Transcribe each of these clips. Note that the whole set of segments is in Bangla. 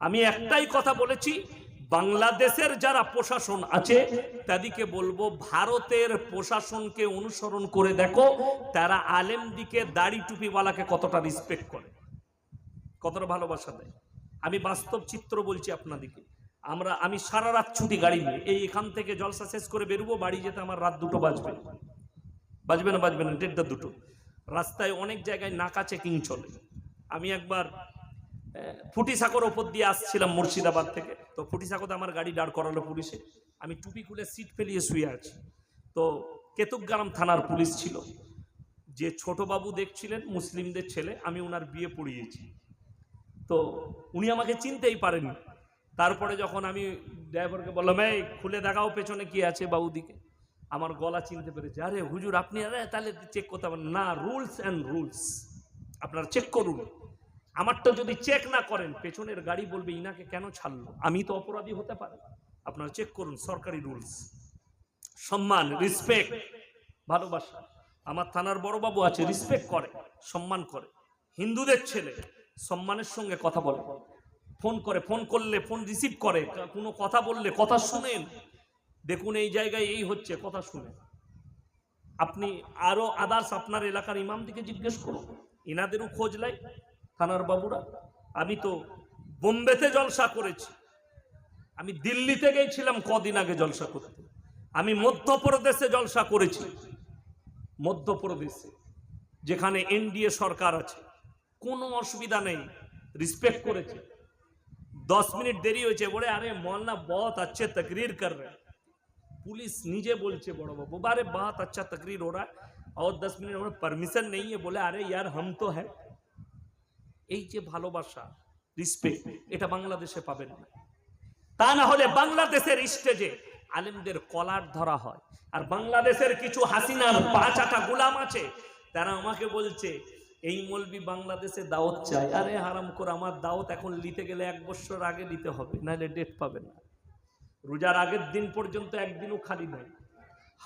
আমি একটাই কথা বলেছি, বাংলাদেশের যারা প্রশাসন আছে, তাদেরকে বলব ভারতের প্রশাসনকে অনুসরণ করে দেখো, তারা আলেম দিকে দাড়ি টুপিওয়ালাকে কতটা রিসপেক্ট করে। কতটা ভালোবাসা দেয়। আমি বাস্তব চিত্র বলছি আপনাদেরকে। আমরা, আমি সারা রাত ছুটি গাড়ি নিয়ে, এই এখান থেকে জলসা শেষ করে বেরোবো, বাড়ি যেতে আমার রাত দুটো বাজবে। বাজবে না বাজবে না, দেড়টা দুটো। রাস্তায় অনেক জায়গায় নাকা চেকিং চলে। আমি একবার ফুটি সাঁকর ওপর দিয়ে আসছিলাম মুর্শিদাবাদ থেকে। তো ফুটি সাঁকোতে আমার গাড়ি দাঁড় করালো পুলিশে। আমি টুপি খুলে সিট ফেলিয়ে শুয়ে আছি। তো কেতুকগ্রাম থানার পুলিশ ছিল। যে ছোট বাবু দেখছিলেন মুসলিমদের ছেলে, আমি ওনার বিয়ে পড়িয়েছি। তো উনি আমাকে চিনতেই পারেনি তারপরে যখন আমি ড্রাইভারকে বললাম, এই, খুলে দেখাও পেছনে কি আছে বাবুদিকে। আমার গলা চিনতে পেরেছে। আরে, হুজুর, আপনি আরে, তাহলে চেক করতে পারেন। না রুলস অ্যান্ড রুলস আপনারা চেক করুন। আমারটা যদি চেক না করেন, পেছনের গাড়ি বলবে ইনাকে কেন ছাড়লো? আমি তো অপরাধী হতে পারি। আপনারা চেক করুন, সরকারি রুলস সম্মান রেসপেক্ট ভালোবাসা। আমার থানার বড়বাবু আছে রিসপেক্ট করে, সম্মান করে। হিন্দুদের ছেলে, সম্মানের সঙ্গে কথা বলে। ফোন করে, ফোন করলে, ফোন রিসিভ করে। কোনো কথা বললে, কথা শুনেন। দেখুন, এই জায়গায় এই হচ্ছে, কথা শুনে আপনি আরও আদার্স আপনার এলাকার ইমাম দিকে জিজ্ঞেস করুন। ইনাদেরও খোঁজ লাই। থানার বাবুরা আমি তো বোম্বেতে জলসা করেছি আমি দিল্লিতে গেছিলাম কদিন আগে জলসা করতে আমি মধ্যপ্রদেশে জলসা করেছি মধ্যপ্রদেশে যেখানে এনডিএ সরকার আছে কোনো অসুবিধা নেই রিসপেক্ট করেছে দশ মিনিট দেরি হয়েছে বলে আরে মৌলানা বহুত अच्छे तकरीर कर रहे हैं पुलिस নিজে বলছে বড় বাবু বারে बहुत अच्छा तकरीर हो रहा है और दस मिनट हमें परमिशन नहीं है बोले अरे यार हम तो है এই যে ভালোবাসা রিসপেক্ট এটা বাংলাদেশে পাবেন না। তা না হলে বাংলাদেশের স্টেজে আলেমদের কলার ধরা হয়। আর বাংলাদেশের কিছু হাসিনার পাঁচাটা গোলাম আছে তারা আমাকে বলছে এই মলবি বাংলাদেশে দাওয়াত চাই। আরে হারাম করে আমার দাওয়াত এখন নিতে গেলে এক বছর আগে দিতে হবে নাহলে ডেট পাবে না। রোজার আগের দিন পর্যন্ত একদিনও খালি নাই।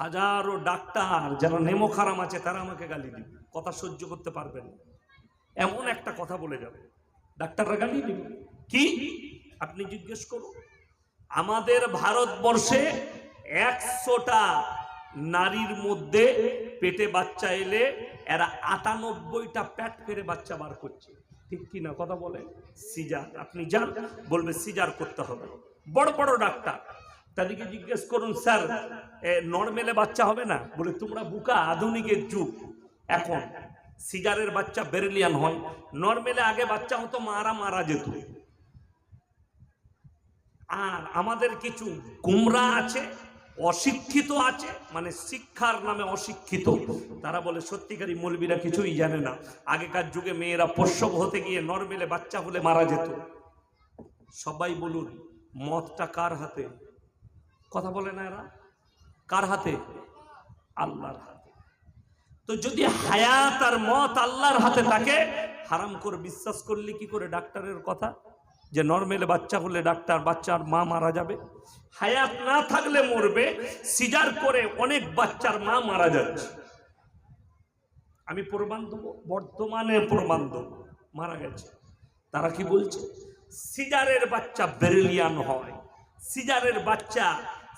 হাজারো ডাক্তার যারা নেমো খারাম আছে তারা আমাকে গালি দিবে। কথা সহ্য করতে পারবেন না। এমন একটা কথা বলে যাবে। ডাক্তাররা গালি দিবে কি? আপনি জিজ্ঞেস করুন। আমাদের ভারতবর্ষে একশোটা নারীর মধ্যে পেটে বাচ্চা এলে এরা আটানব্বইটা প্যাট ফেরে বাচ্চা বার করছে। ঠিক কি না কথা বলে? সিজার। আপনি যান, বলবে সিজার করতে হবে। বড় বড় ডাক্তার। তাদেরকে জিজ্ঞেস করুন, স্যার নর্মেলে বাচ্চা হবে না? বলে, তোমরা বুকা আধুনিকের যুগ। এখন সিজারের বাচ্চা বেরিলিয়ান হয় নর্মেলে আগে বাচ্চা হতো, মারা মারা যেত। আর আমাদের কিছু গুমরা আছে, অশিক্ষিত আছে মানে শিক্ষার নামে অশিক্ষিত। তারা বলে সত্যিকারী মৌলবীরা কিছুই জানে না। আগেকার যুগে মেয়েরা প্রসব হতে গিয়ে নর্মেলে বাচ্চা হলে মারা যেত। সবাই বলুন মদটা কার হাতে? কথা বলে না এরা? কার হাতে? আল্লাহর হাতে। তো যদি হায়াত আর মত আল্লাহর হাতে থাকে, হারাম করে বিশ্বাস করলে কি করে ডাক্তারের কথা? যে নর্মেলে বাচ্চা হলে ডাক্তার, বাচ্চার মা মারা যাবে। হায়াত না থাকলে মরবে, সিজার করে অনেক বাচ্চার মা মারা যাচ্ছে। আমি প্রমাণ দেবো, বর্তমানে প্রমাণ দেবো, মারা গেছে। তারা কি বলছে? সিজারের বাচ্চা বেরিলিয়ান হয়। সিজারের বাচ্চা,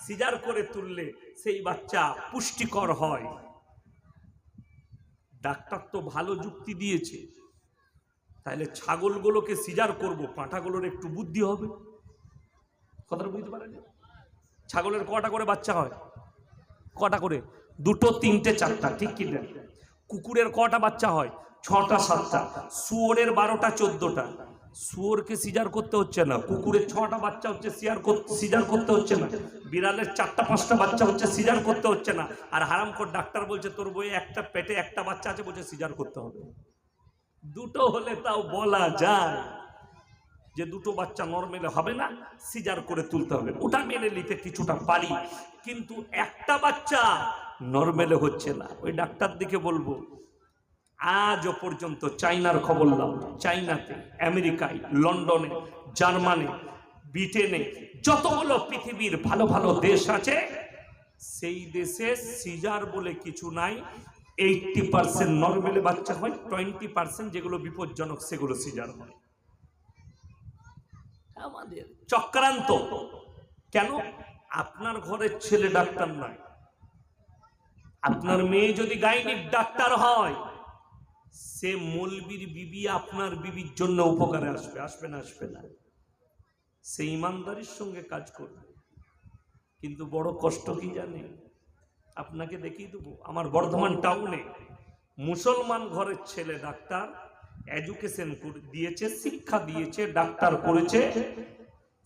সিজার করে তুললে সেই বাচ্চা পুষ্টিকর হয়। ডাক্তার তো ভালো যুক্তি দিয়েছে। তাহলে ছাগলগুলোকে সিজার করব, পাঁঠাগুলোর একটু বুদ্ধি হবে। কথাটা বুঝতে পারেন ছাগলের কটা করে বাচ্চা হয়? কটা করে? দুটো, তিনটে, চারটা, ঠিক কিনা? কুকুরের কটা বাচ্চা হয়? ছটা, সাতটা। শুয়োরের বারোটা, চোদ্দটা। শুয়োরকে সিজার করতে হচ্ছে না। কুকুরের ছটা বাচ্চা হচ্ছে, সিজার সিজার করতে হচ্ছে না। বিড়ালের চারটা, পাঁচটা বাচ্চা হচ্ছে, সিজার করতে হচ্ছে না। আর হারামখোর ডাক্তার বলছে, তোর বইয়ে একটা পেটে একটা বাচ্চা আছে, বলছে সিজার করতে হবে। দুটো হলে তাও বলা যায় যে দুটো বাচ্চা নর্মেলে হবে না, সিজার করে তুলতে হবে। ওটা মেনে নিতে কিছুটা পারি, কিন্তু একটা বাচ্চা নর্মেলে হচ্ছে না। ওই ডাক্তার দিকে বলব আজও পর্যন্ত চাইনার খবর নাও চাইনাতে, আমেরিকায়, লন্ডনে, জার্মানি, ব্রিটেনে যতগুলো পৃথিবীর ভালো ভালো দেশ আছে, সেই দেশে সিজার বলে কিছু নাই। এইটটি পার্সেন্ট নর্মালি বাচ্চা হয়, টোয়েন্টি পার্সেন্ট যেগুলো বিপজ্জনক, সেগুলো সিজার হয়। আমাদের চক্রান্ত। কেন? আপনার ঘরের ছেলে ডাক্তার নয় আপনার মেয়ে যদি গাইনিক ডাক্তার হয় সে মলবির বিবি আপনার বিবির জন্য উপকারে আসবে আসবে না আসবে না। সে ইমানদারির সঙ্গে কাজ করবে। কিন্তু বড় কষ্ট কি জানে? আপনাকে দেখিয়ে দেবো, আমার বর্ধমান টাউনে মুসলমান ঘরের ছেলে ডাক্তার এডুকেশন দিয়েছে, শিক্ষা দিয়েছে, ডাক্তার করেছে,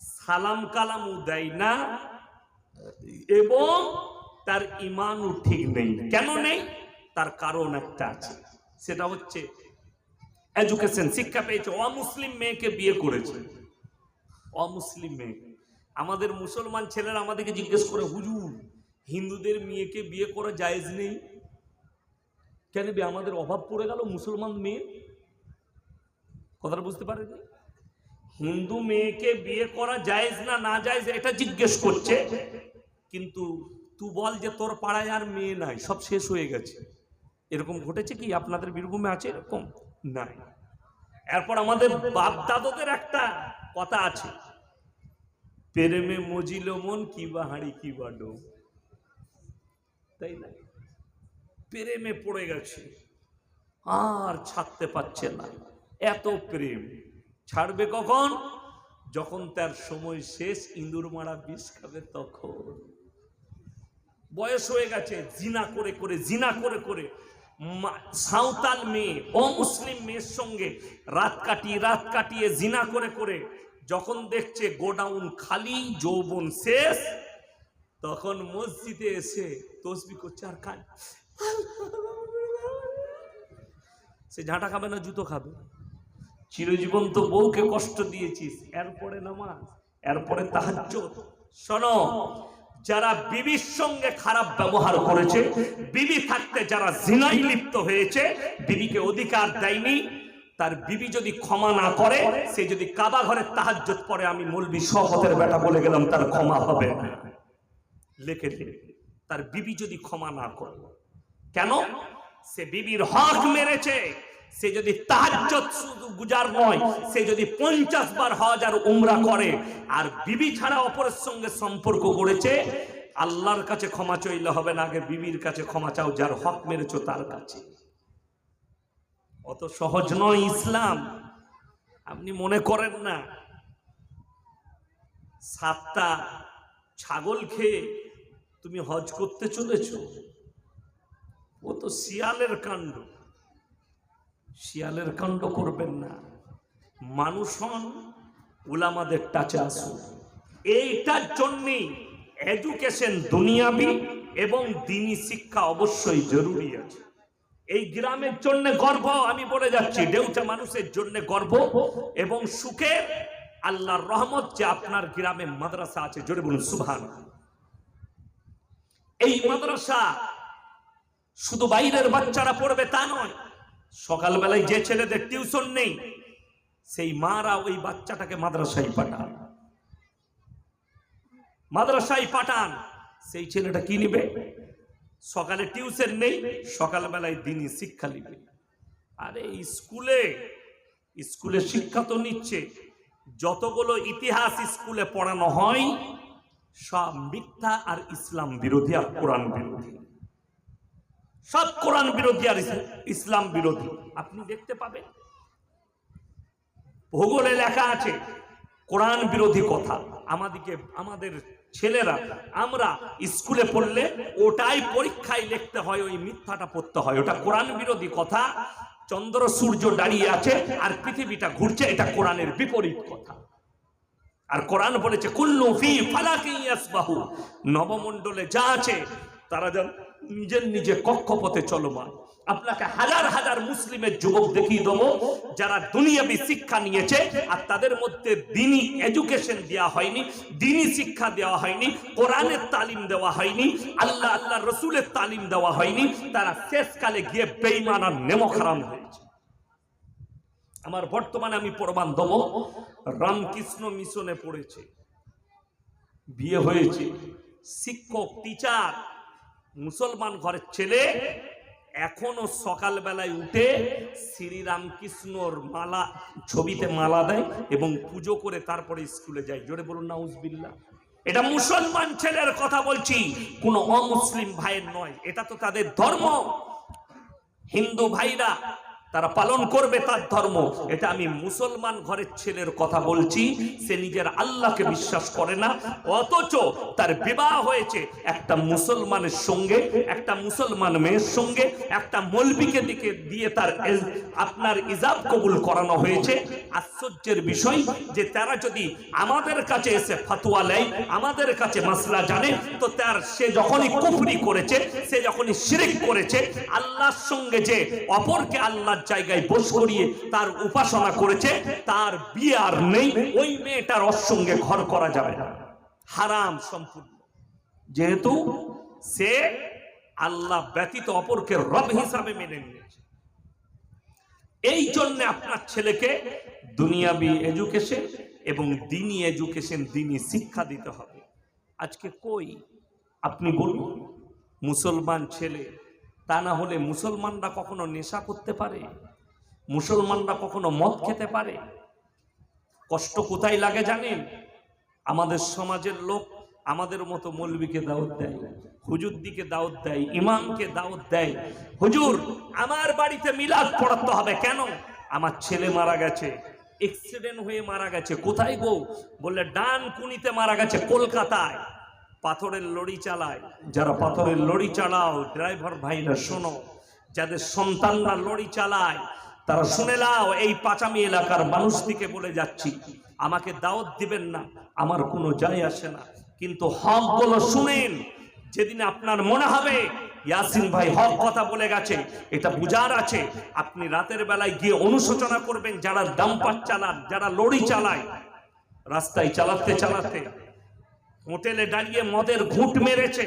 সালাম কালামও দেয় না, এবং তার ইমানও ঠিক নেই। কেন নেই? তার কারণ একটা আছে। সেটা হচ্ছে এডুকেশন শিক্ষা পেয়েছে। অমুসলিম মেয়েকে বিয়ে করেছে। অমুসলিম মেয়ে। আমাদের মুসলমান ছেলেরা আমাদেরকে জিজ্ঞেস করে, হুজুর, হিন্দুদের মেয়েকে বিয়ে করা জায়েজ নেই? কেন আমাদের অভাব পড়ে গেল মুসলমান মেয়ে? কথাটা বুঝতে পারেনি হিন্দু মেয়েকে বিয়ে করা জায়েজ না না জায়েজ, এটা জিজ্ঞেস করছে। কিন্তু তুই বল যে তোর পাড়ায় আর মেয়ে নাই, সব শেষ হয়ে গেছে। এরকম ঘটেছে কি? আপনাদের বীরভূমে আছে এরকম? নাই। এরপর আমাদের বাপ দাদুদের একটা কথা আছে। প্রেমে মজিল মন কি বা হাঁড়ি কি বা ডোম। তাই না? প্রেমে পড়ে গেছে। আর ছাড়তে পারছে না। এত প্রেম। ছাড়বে কখন? যখন তার সময় শেষ, ইঁদুর মারা বিষ খাবে তখন। বয়স হয়ে গেছে। জিনা করে করে, জিনা করে করে সাঁওতাল মেয়ে, অমুসলিম মেয়ের সঙ্গে রাত কাটিয়ে রাত কাটিয়ে জিনা করে করে যখন দেখছে গোডাউন খালি, যৌবন শেষ, তখন মসজিদে এসে তসবি করছে আর খান সে ঝাঁটা খাবে না, জুতো খাবে। চিরজীবন তো বউকে কষ্ট দিয়েছিস, এরপরে নামাজ, এরপরে তাহাজ্জ শোনো যারা বিবির সঙ্গে খারাপ ব্যবহার করেছে, বিবি থাকতে যারা জিনাই লিপ্ত হয়েছে, বিবিকে অধিকার দেয়নি, তার বিবি যদি ক্ষমা না করে, সে যদি কাবা ঘরে তাহাজ্জত পরে আমি মলবি শপথের বেটা বলে গেলাম, তার ক্ষমা হবে লেখে তার বিবি যদি ক্ষমা না করে, কেন? সে বিবির হক মেরেছে। সে যদি তাহাজ্জত গুজার নয় সে যদি পঞ্চাশ বার হজ উমরা করে, আর বিবি ছাড়া অপরের সঙ্গে সম্পর্ক করেছে, আল্লাহর কাছে ক্ষমা চাইলে হবে না, আগে বিবির কাছে ক্ষমা চাও, যার হক মেরেছো তার কাছে। অত সহজ নয় ইসলাম। আপনি মনে করেন না, সাতটা ছাগল খেয়ে তুমি হজ করতে চলেছ? ও তো শিয়ালের কাণ্ড। শিয়ালের কাণ্ড করবেন না। মানুষ হন ওলামাদের টাচে আসুন এইটার জন্যেই এডুকেশন দুনিয়াবি এবং দিনী শিক্ষা অবশ্যই জরুরি আছে। এই গ্রামের জন্য গর্ব, আমি বলে যাচ্ছি ডেউটা মানুষের জন্য গর্ব এবং সুখের আল্লাহর রহমত যে আপনার গ্রামে মাদ্রাসা আছে, জোরে বলুন সুভান এই মাদ্রাসা শুধু বাইরের বাচ্চারা পড়বে তা নয় সকালবেলায় যে ছেলেদের টিউশন নেই, সেই মারা ওই বাচ্চাটাকে মাদ্রাসায় পাঠান। মাদ্রাসায় পাঠান, সেই ছেলেটা কি নিবে? সকালে টিউশন নেই, সকালবেলায় দিনই শিক্ষা নিবে। আরে স্কুলে স্কুলে শিক্ষা তো নিচ্ছে। যতগুলো ইতিহাস স্কুলে পড়ানো হয়, সব মিথ্যা আর ইসলাম বিরোধী আর কোরআন বিরোধী। সব কোরআন বিরোধী আর ইসলাম বিরোধী। আপনি দেখতে পাবেন। ভূগোলে লেখা আছে, কোরআন বিরোধী কথা। আমাদেরকে আমাদের ছেলেরা, আমরা স্কুলে পড়লে ওটাই পরীক্ষায় লিখতে হয়, ওই মিথ্যাটা পড়তে হয়। ওটা কোরআন বিরোধী কথা। চন্দ্র, সূর্য দাঁড়িয়ে আছে আর পৃথিবীটা ঘুরছে, এটা কোরআনের বিপরীত কথা। আর কোরআন বলেছে, কুল্লু ফি ইয়াসবাহু। নবমণ্ডলে যা আছে, তারা যেন নিজের নিজে কক্ষপথে চলমান আপনাকে হাজার হাজার মুসলিমের যুবক দেখিয়ে দেবো, যারা দুনিয়াবি শিক্ষা নিয়েছে, আর তাদের মধ্যে দিনী এডুকেশন দেওয়া হয়নি দিনী শিক্ষা দেওয়া হয়নি, কোরআনের তালিম দেওয়া হয়নি, আল্লাহ আল্লাহ রসুলের তালিম দেওয়া হয়নি, তারা শেষকালে গিয়ে বেইমান আর নেমখারাম হয়েছে। আমার বর্তমানে আমি প্রমাণ দেব রামকৃষ্ণ মিশনে পড়েছে, বিয়ে হয়েছে, শিক্ষক টিচার মুসলমান ঘরের ছেলে, এখনও সকালবেলায় উঠে শ্রীরামকৃষ্ণর মালা, ছবিতে মালা দেয় এবং পুজো করে তারপরে স্কুলে যায়। জোরে বলুন না উজবিল্লা এটা মুসলমান ছেলের কথা বলছি, কোনো অমুসলিম ভাইয়ের নয়, এটা তো তাদের ধর্ম। হিন্দু ভাইরা তারা পালন করবে তার ধর্ম। এটা আমি মুসলমান ঘরের ছেলের কথা বলছি, সে নিজের আল্লাহকে বিশ্বাস করে না, অথচ তার বিবাহ হয়েছে একটা মুসলমানের সঙ্গে, একটা মুসলমান মেয়ের সঙ্গে, একটা মলবিকে দিকে দিয়ে তার আপনার ইজাব কবুল করানো হয়েছে। আশ্চর্যের বিষয় যে তারা যদি আমাদের কাছে এসে ফাতুয়া নেয়, আমাদের কাছে মাসলা জানে, তো তার সে যখনই কুফরি করেছে, সে যখনই শিরিক করেছে, আল্লাহর সঙ্গে যে অপরকে আল্লাহর জায়গায় বস করিয়ে তার উপাসনা করেছে, তার বিয়ে আর নেই, ওই মেয়েটার ওর সঙ্গে ঘর করা যাবে না। হারাম সম্পূর্ণ। যেহেতু সে আল্লাহ ব্যতীত অপরকে রব হিসাবে মেনে নিয়েছে। এই জন্য আপনার ছেলেকে দুনিয়াবি এডুকেশন এবং দিনী এডুকেশন, দিনী শিক্ষা দিতে হবে। আজকে কই? আপনি বলুন, মুসলমান ছেলে তা না হলে মুসলমানরা কখনো নেশা করতে পারে? মুসলমানরা কখনো মদ খেতে পারে? কষ্ট কোথায় লাগে জানেন? আমাদের সমাজের লোক আমাদের মতো মৌলবীকে দাওয়াত দেয় হুজুর দিকে দাওয়াত দেয়, ইমামকে দাওয়াত দেয়। হুজুর, আমার বাড়িতে মিলাদ পড়াতে হবে কেন? আমার ছেলে মারা গেছে এক্সিডেন্ট হয়ে মারা গেছে। কোথায় গো? বললে, ডান কুনিতে মারা গেছে, কলকাতায়। পাথরের লড়ি চালায়। যারা পাথরের লড়ি চালাও ড্রাইভার ভাইরা শোনো, যাদের সন্তানরা লড়ি চালায়, তারা শুনে নাও, এই পাচামি এলাকার মানুষ দিকে বলে যাচ্ছি। আমাকে দাওয়াত দিবেন না, আমার কোনো যায় আসে না। কিন্তু হকগুলো শুনেন, যেদিন আপনার মনে হবে, ইয়াসিন ভাই হক কথা বলে গেছে, এটা বুঝার আছে। আপনি রাতের বেলায় গিয়ে অনুশোচনা করবেন, যারা ডাম্পার চালান, যারা লড়ি চালায়, রাস্তায় চালাতে চালাতে। হোটেলে দাঁড়িয়ে মদের ঘুঁট মেরেছে।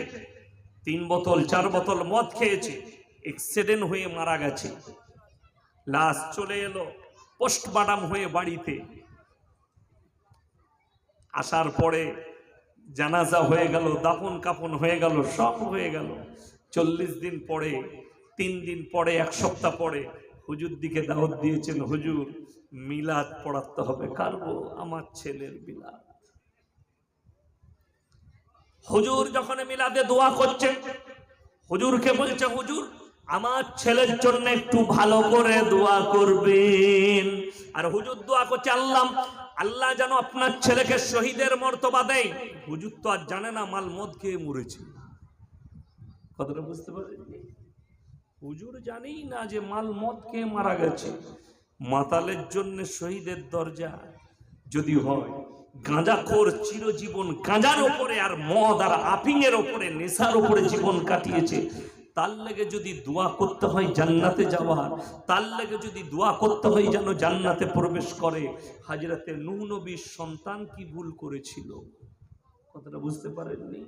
তিন বোতল, চার বোতল মদ খেয়েছে। এক্সিডেন্ট হয়ে মারা গেছে। লাশ চলে এলো পোস্টমার্টাম হয়ে বাড়িতে। আসার পরে জানাজা হয়ে গেল, দাফন কাফন হয়ে গেল, সব হয়ে গেল। চল্লিশ দিন পরে, তিন দিন পরে, এক সপ্তাহ পরে হুজুর দিকে দাওয়াত দিয়েছেন, হুজুর, মিলাদ পড়াতে হবে। কারবো আমার ছেলের মিলাদ। হুজুর যখন মিলাদে দোয়া করছে, হুজুরকে বলছে, হুজুর, আমার ছেলের জন্য একটু ভালো করে দোয়া করবেন। আর হুজুর দোয়া করছে, আল্লাহ আল্লাহ যেন আপনার ছেলেকে শহীদের মর্তবা দেয়। হুজুর তো আর জানে না মাল মদ খেয়ে মরেছে। কথাটা বুঝতে পারেন হুজুর জানেই না যে মাল মদ খেয়ে মারা গেছে। মাতালের জন্য শহীদের দরজা যদি হয় গাঁজাখোর চিরজীবন গাঁজার ওপরে আর মদ আর আফিংয়ের ওপরে, নেশার ওপরে জীবন কাটিয়েছে। তার লেগে যদি দোয়া করতে হয় জান্নাতে যাওয়ার, তার লেগে যদি দোয়া করতে হয় যেন জান্নাতে প্রবেশ করে। হাজরাতে নূহ নবীর সন্তান কি ভুল করেছিল? কথাটা বুঝতে পারেননি?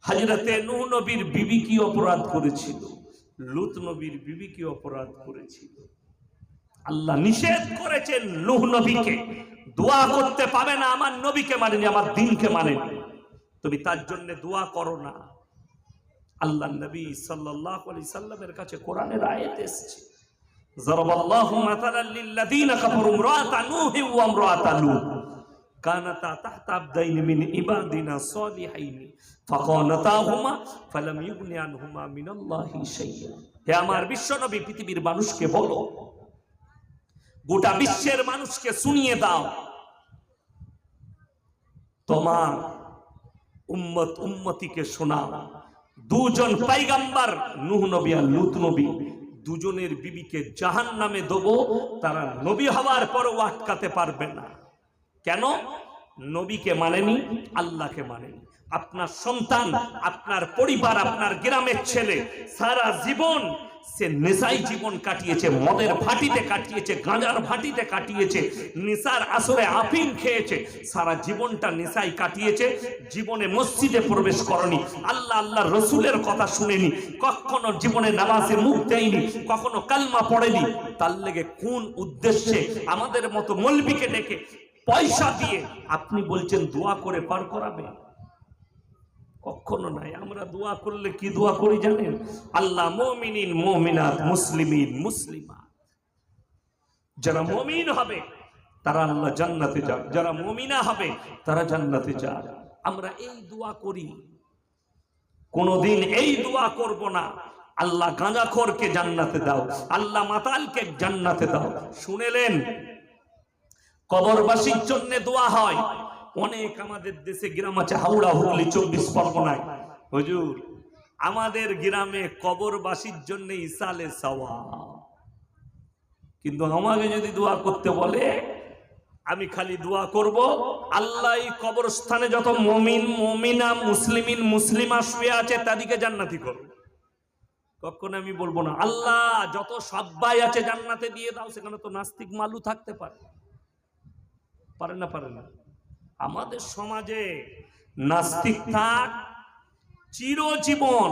হাজরাতে নূহ নবীর বিবি কি অপরাধ করেছিল? লুত নবীর বিবি কি অপরাধ করেছিল? আল্লাহ নিষেধ করেছেন নূহ নবীকে দোয়া করতে পাবে না আমার নবীকে মানেনি আমার দিনকে মানেনি তুমি তার জন্য দোয়া করো না আল্লাহ নবী সাল্লাল্লাহু আলাইহি সাল্লামের কাছে কোরআনের আয়াত এসেছে ضرب الله مثلا للذين كفروا امرأة نوح وامرأة لوط كانتا تحت عبدين من عبادنا صالحين فخانتاهما فلم يغن عنهما من الله شيئا হে আমার বিশ্ব নবী পৃথিবীর মানুষকে বলো গোটা বিশ্বের মানুষকে শুনিয়ে দাও। তোমার উম্মত উম্মতিকে শোনাও। দুজন পাইগাম্বার নূহ নবী আর লুত নবী, দুজনের বিবিকে জাহান নামে দেবো, তারা নবী হওয়ার পরও আটকাতে পারবে না। কেন? নবীকে মানেনি, আল্লাহকে মানেনি। আপনার সন্তান, আপনার পরিবার, আপনার গ্রামের ছেলে, সারা জীবন সে নেশাই জীবন কাটিয়েছে, মদের ভাটিতে কাটিয়েছে, গাঁজার ভাটিতে কাটিয়েছে, নেশার আসরে আফিম খেয়েছে, সারা জীবনটা নেশাই কাটিয়েছে, জীবনে মসজিদে প্রবেশ করনি, আল্লাহ আল্লাহ রসুলের কথা শুনেনি, কখনো জীবনে নামাজে মুখ দেয়নি, কখনো কালমা পড়েনি, তার লেগে কোন উদ্দেশ্যে আমাদের মতো মলবিকে ডেকে পয়সা দিয়ে আপনি বলছেন দোয়া করে পার করাবে কখনো নাই। আমরা দোয়া করলে কি দোয়া করি জানেন? আল্লাহ মুমিনিন, মুমিনাত, মুসলিমিন, মুসলিমা। যারা মুমিন হবে, তারা আল্লাহ জান্নাতে যাক। যারা মুমিনা হবে, তারা জান্নাতে যাক। আমরা এই দোয়া করি। কোনদিন এই দোয়া করব না। আল্লাহ গাঁজাখোরকে জান্নাতে দাও। আল্লাহ মাতালকে জান্নাতে দাও। শুনেলেন কবরবাসীর জন্য দোয়া হয়। অনেক আমাদের দেশে গ্রাম আছে, হাওড়া, হুগলি, চব্বিশ পরগনায়। হুজুর, আমাদের গ্রামে কবরবাসীর জন্য ইসালে সওয়া কিন্তু আমাকে যদি দোয়া করতে বলে, আমি খালি দোয়া করব, আল্লাহ কবরস্থানে যত মমিন, মমিনা, মুসলিমিন, মুসলিমা শুয়ে আছে, তাদেরকে জান্নাতি করো। কখন আমি বলব না, আল্লাহ যত সব্বাই আছে জান্নাতে দিয়ে দাও, সেখানে তো নাস্তিক মালু থাকতে পারে। পারে না পারে না। আমাদের সমাজে নাস্তিক থাক, চিরজীবন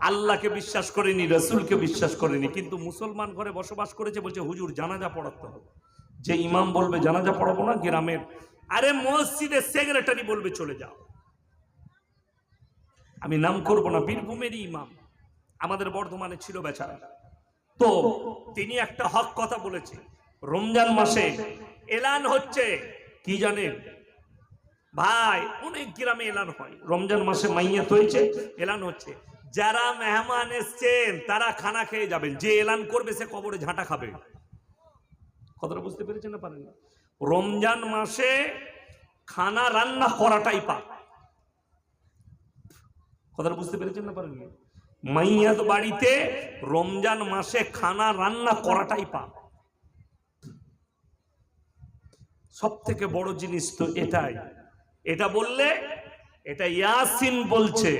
আল্লাহকে বিশ্বাস করেনি, রসুলকে বিশ্বাস করেনি, কিন্তু মুসলমান ঘরে বসবাস করেছে বলছে, হুজুর, জানাজা পড়াতে হবে। যে ইমাম বলবে, জানাজা পড়াবো না, গ্রামের আরে মসজিদের সেক্রেটারি বলবে, চলে যাও। আমি নাম করব না, বীরভূমেরই ইমাম। আমাদের বর্ধমানে ছিল বেচারা। তো তিনি একটা হক কথা বলেছে। রমজান মাসে এলান হচ্ছে, কি জানেন? ভাই, অনেক গ্রামে এলান হয়। রমজান মাসে মাইয়াত হয়েছে, এলান হচ্ছে। যারা মেহমান এসছেন, তারা খানা খেয়ে যাবেন। যে এলান করবে, সে কবরে ঝাঁটা খাবে। কথাটা বুঝতে পেরেছেন না পারেন রমজান মাসে খানা রান্না করাটাই পাপ। কথাটা বুঝতে পেরেছেন না পারেন মাইয়াত বাড়িতে রমজান মাসে খানা রান্না করাটাই পাপ। সব থেকে বড় জিনিস তো এটাই এটা বললে, এটা ইয়াসিন বলছে।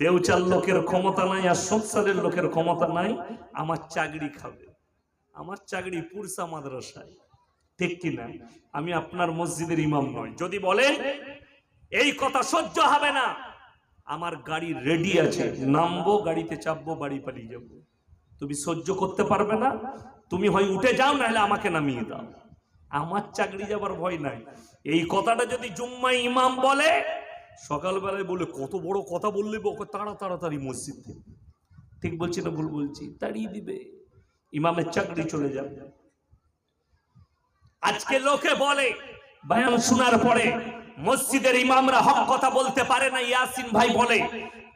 দেউচার লোকের ক্ষমতা নাই আর সংসারের লোকের ক্ষমতা নাই, আমার চাকরি খাবে। আমার চাকরি পুরসা মাদ্রাসায়। ঠিক কিনা? আমি আপনার মসজিদের ইমাম নয় যদি বলেন, এই কথা সহ্য হবে না। আমার গাড়ি রেডি আছে। নামবো, গাড়িতে চাপবো, বাড়ি পালিয়ে যাব। তুমি সহ্য করতে পারবে না। তুমি হয় উঠে যাও, নাহলে আমাকে নামিয়ে দাও। আমার চাকরি যাবার ভয় নাই। এই কথাটা যদি জুম্মা ইমাম বলে, সকালবেলায় বলে, কত বড় কথা বললে ওকে তাড়া, তাড়াতাড়ি মসজিদ থেকে। ঠিক বলছি না ভুল বলছি? তাড়িয়ে দিবে। ইমামের চাকরি চলে যাবে। আজকে লোকে বলে, বয়ান শোনার পরে মসজিদের ইমামরা হক কথা বলতে পারে না। ইয়াসিন ভাই বলে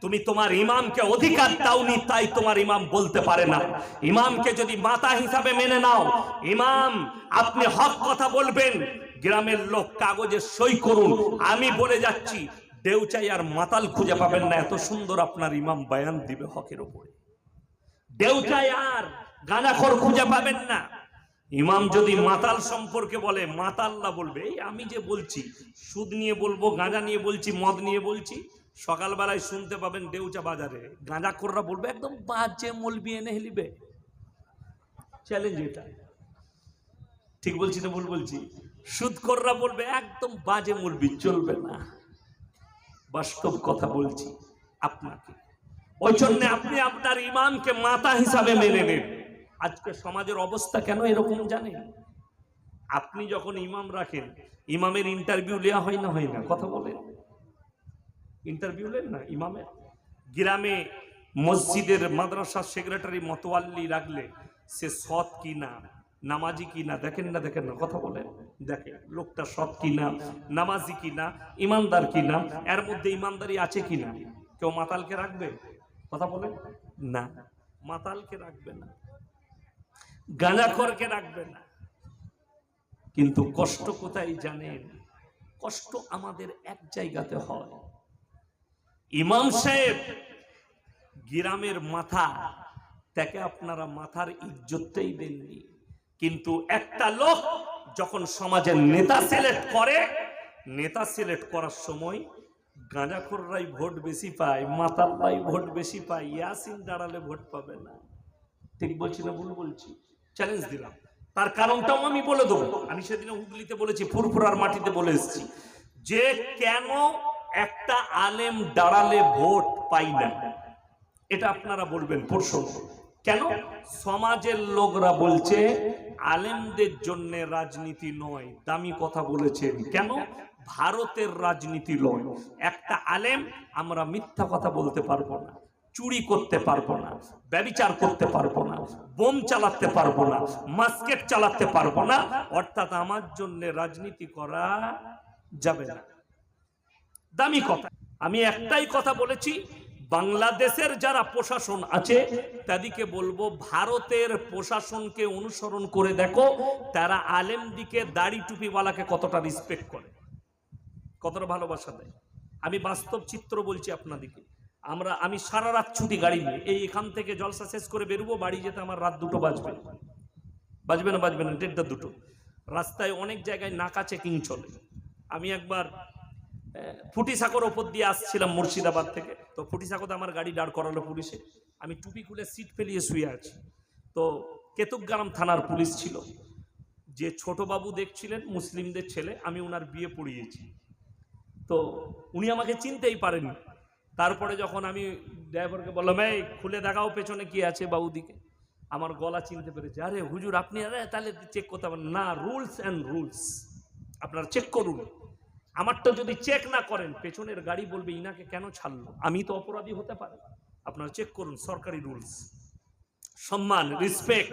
তুমি তোমার ইমামকে অধিকার দাওনি, তাই তোমার ইমাম বলতে পারে না। ইমামকে যদি মাতা হিসাবে মেনে নাও, ইমাম, আপনি হক কথা বলবেন, গ্রামের লোক কাগজে সই করুন। আমি বলে যাচ্ছি, দেউচাই আর মাতাল খুঁজে পাবেন না, এত সুন্দর আপনার ইমাম বয়ান দিবে হকের উপরে। দেউচাই আর গাঁজাখর খুঁজে পাবেন না। ইমাম যদি মাতাল সম্পর্কে বলে, মাতাল্লা বলবে আমি যে বলছি, সুদ নিয়ে বলব, গাঁজা নিয়ে বলছি, মদ নিয়ে বলছি সকালবেলায় শুনতে পাবেন ডেউচা বাজারে। গাঁজা কররা বলবে, একদম বাজে মলবি এনে হেলিবে। চ্যালেঞ্জ এটা। ঠিক বলছি না ভুল বলছি? সুদকররা বলবে, একদম বাজে মলবি, চলবে না। বাস্তব কথা বলছি আপনাকে। ওই জন্য আপনি আপনার ইমামকে মাতা হিসাবে মেনে নেন। আজকে সমাজের অবস্থা কেন এরকম জানেন? আপনি যখন ইমাম রাখেন, ইমামের ইন্টারভিউ নেওয়া হয় না হয় না, কথা বলেন। ইন্টারভিউ নেন না, ইমামের। গ্রামে মসজিদের মাদ্রাসা সেক্রেটারি মতোয়াল্লি রাখলে সে সৎ কি না, নামাজি কি না, দেখেন না দেখেন না, কথা বলেন, দেখেন, লোকটা সৎ কি না, নামাজি কি না, ইমানদার কি না, এর মধ্যে ইমানদারি আছে কি না? কেউ মাতালকে রাখবে? কথা বলেন, না। মাতালকে রাখবে না গাঁজাখরকে রাখবে না। কিন্তু কষ্ট কোথায় জানেন? কষ্ট আমাদের এক জায়গাতে হয়। ইমাম সাহেব, গ্রামের মাথা, তাকে আপনারা মাথার ইজ্জতটাই দেননি। কিন্তু একটা লোক যখন সমাজের নেতা সিলেক্ট করে, নেতা সিলেক্ট করার সময় গাঁজাখোররাই ভোট বেশি পায় মাতাল্লাই ভোট বেশি পায়, ইয়াসিন দাঁড়ালে ভোট পাবে না। ঠিক বলছি না ভুল বলছি? চ্যালেঞ্জ দিলাম। তার কারণটাও আমি বলে দেবো। আমি সেদিনে হুগলিতে বলেছি, ফুরফুরার মাটিতে বলে এসেছি। যে কেন একটা আলেম দাঁড়ালে ভোট পাই না। এটা আপনারা বলবেন, প্রশ্ন। কেন? সমাজের লোকরা বলছে, আলেমদের জন্য রাজনীতি নয়। দামি কথা বলেছেন। কেন? ভারতের রাজনীতি নয়। একটা আলেম, আমরা মিথ্যা কথা বলতে পারব না। চুরি করতে পারব না। ব্যবিচার করতে পারব না। বোম চালাতে পারব না। মাস্কেট চালাতে পারব না। অর্থাৎ আমার জন্য রাজনীতি করা যাবে না। দামি কথা। আমি একটাই কথা বলেছি, বাংলাদেশের যারা প্রশাসন আছে, তাদেরকে বলব, ভারতের প্রশাসনকে অনুসরণ করে দেখো, তারা আলেম দিকে দাড়ি টুপিওয়ালাকে কতটা রেসপেক্ট করে। কতটা ভালোবাসা দেয়। আমি বাস্তব চিত্র বলছি আপনাদেরকে। আমরা, আমি সারা রাত ছুটি গাড়ি নিয়ে, এই এখান থেকে জলসা শেষ করে বেরোবো, বাড়ি যেতে আমার রাত দুটো বাজবে। বাজবে না বাজবে না, দেড়টা দুটো। রাস্তায় অনেক জায়গায় নাকা চেকিং চলে। আমি একবার ফুটি সাঁকর ওপর দিয়ে আসছিলাম মুর্শিদাবাদ থেকে। তো ফুটি সাঁকোতে আমার গাড়ি দাঁড় করালো পুলিশে। আমি টুপি খুলে সিট ফেলিয়ে শুয়ে আছি। তো কেতুকগ্রাম থানার পুলিশ ছিল। যে ছোট বাবু দেখছিলেন মুসলিমদের ছেলে, আমি ওনার বিয়ে পড়িয়েছি। তো উনি আমাকে চিনতেই পারেনি তারপরে যখন আমি ড্রাইভারকে বললাম, এই, খুলে দেখাও পেছনে কি আছে বাবুদিকে। আমার গলা চিনতে পেরেছে আরে হুজুর, আপনি আরে তাহলে চেক করতে পারেন। না রুলস অ্যান্ড রুলস আপনারা চেক করুন। আমারটা যদি চেক না করেন, পেছনের গাড়ি বলবে, ইনাকে কেন ছাড়লো? আমি তো অপরাধী হতে পারি। আপনারা চেক করুন, সরকারি রুলস সম্মান রেসপেক্ট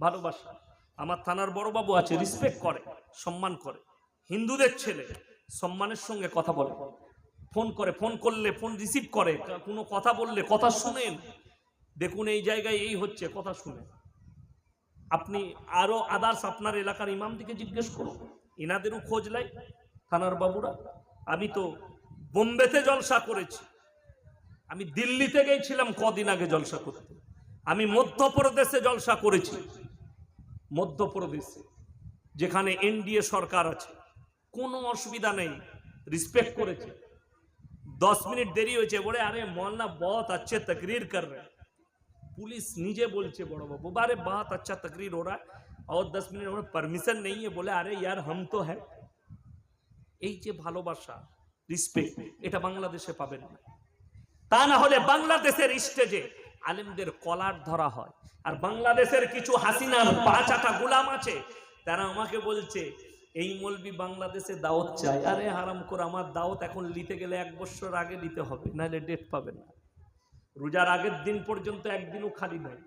ভালোবাসা। আমার থানার বড়বাবু আছে রেসপেক্ট করে, সম্মান করে। হিন্দুদের ছেলে, সম্মানের সঙ্গে কথা বলে। ফোন করে, ফোন করলে, ফোন রিসিভ করে। কোনো কথা বললে, কথা শুনেন। দেখুন, এই জায়গায় এই হচ্ছে, কথা শুনে। আপনি আরও আদার্স আপনার এলাকার ইমাম দিকে জিজ্ঞেস করুন। এনাদেরও খোঁজ লাই। থানার বাবুরা আমি তো বোম্বেতে জলসা করেছি আমি দিল্লিতে গেছিলাম কদিন আগে জলসা করতে আমি মধ্যপ্রদেশে জলসা করেছি মধ্যপ্রদেশে যেখানে এনডিএ সরকার আছে কোনো অসুবিধা নেই রিসপেক্ট করেছে দশ মিনিট দেরি হয়েছে বলে আরে মৌলানা বহুত अच्छे तकरीर कर रहे हैं पुलिस নিজে বলছে বড় বাবু বারে बहुत अच्छा तकरीर हो रहा है और दस मिनट हमें परमिशन नहीं है बोले अरे यार हम तो है এই যে ভালোবাসা রিসপেক্ট এটা বাংলাদেশে পাবেন না। তা না হলে বাংলাদেশের স্টেজে আলেমদের কলার ধরা হয়। আর বাংলাদেশের কিছু হাসিনার পাঁচ আটা গোলাম আছে তারা আমাকে বলছে এই মলবি বাংলাদেশে দাওয়াত চাই। আরে হারাম করে আমার দাওয়াত এখন নিতে গেলে এক বছর আগে দিতে হবে নাহলে ডেট পাবে না। রোজার আগের দিন পর্যন্ত একদিনও খালি নয়